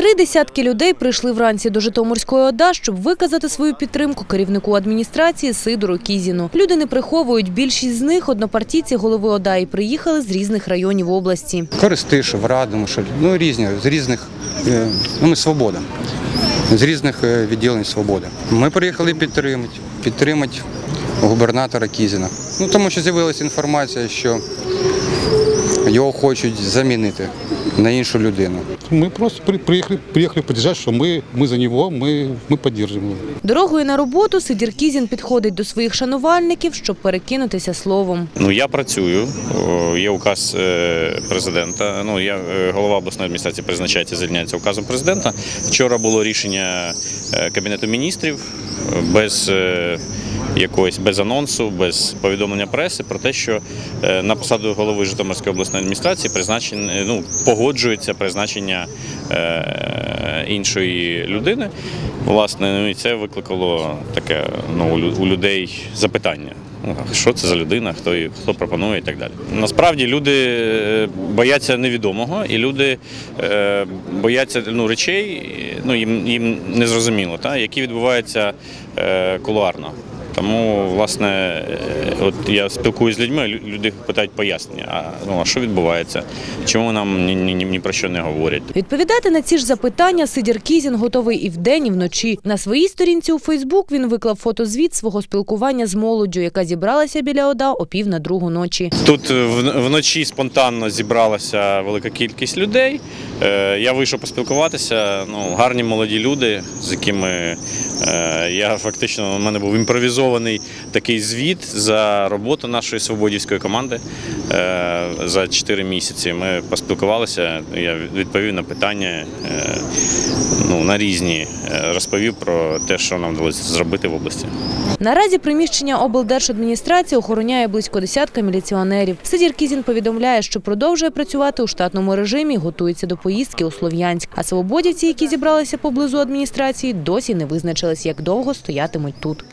Три десятки людей прийшли вранці до Житомирської ОДА, щоб виказати свою підтримку керівнику адміністрації Сидору Кізіну. Люди не приховують. Більшість з них однопартійці голови ОДА і приїхали з різних районів області. Користишев, Радомишль, ну різні, з різних, е, ну ми свобода, з різних е, відділень свободи. Ми приїхали підтримати, підтримати губернатора Кізіна. Ну тому що з'явилася інформація, що його хочуть замінити на іншу людину. Мы просто при- приехали, приехали поддержать, что мы, мы за него, мы, мы поддерживаем его. Дорогою на роботу Сидір Кізін підходить до своїх шанувальників, щоб перекинутися словом. Ну я працюю. О, Є указ е, президента. Ну я е, голова обласної адміністрації призначається, звільняється указом президента. Вчора було рішення е, кабінету міністрів е, без е, якоїсь без анонсу, без повідомлення преси про те, що е, на посаду голови Житомирської обласної адміністрації призначен, ну погоджується призначення е, іншої людини. Власне, ну і це викликало таке ну, у людей запитання. Ну, Що це за людина, хто, хто пропонує і так далі. Насправді люди е, бояться невідомого, і люди е, бояться ну, речей, ну, їм, їм незрозуміло, та, які відбуваються е, кулуарно. Тому, власне, е, от я спілкуюся з людьми, люди питають пояснення, а, ну, а що відбувається, чому нам ні, ні, ні, ні про що не говорять. Відповідати на ці ж запитання Сидір Кізін готовий і вдень, і вночі. На своїй сторінці у Фейсбук він виклав фотозвіт свого спілкування з молоддю, яка зібралася біля ОДА о пів на другу ночі. Тут е, вночі спонтанно зібралася велика кількість людей. Е, Я вийшов поспілкуватися. Ну, гарні молоді люди, з якими я фактично у мене був імпровізований такий звіт за роботу нашої свободівської команди е, за 4 місяці. Ми поспілкувалися. Я відповів на питання е, ну, на різні, Е, розповів про те, що нам вдалося зробити в області. Наразі приміщення облдержадміністрації охороняє близько десятка міліціонерів. Сидір Кізін повідомляє, що продовжує працювати у штатному режимі, готується до поїздки у Слов'янськ. А свободівці, які зібралися поблизу адміністрації, досі не визначились, як довго стоятимуть тут.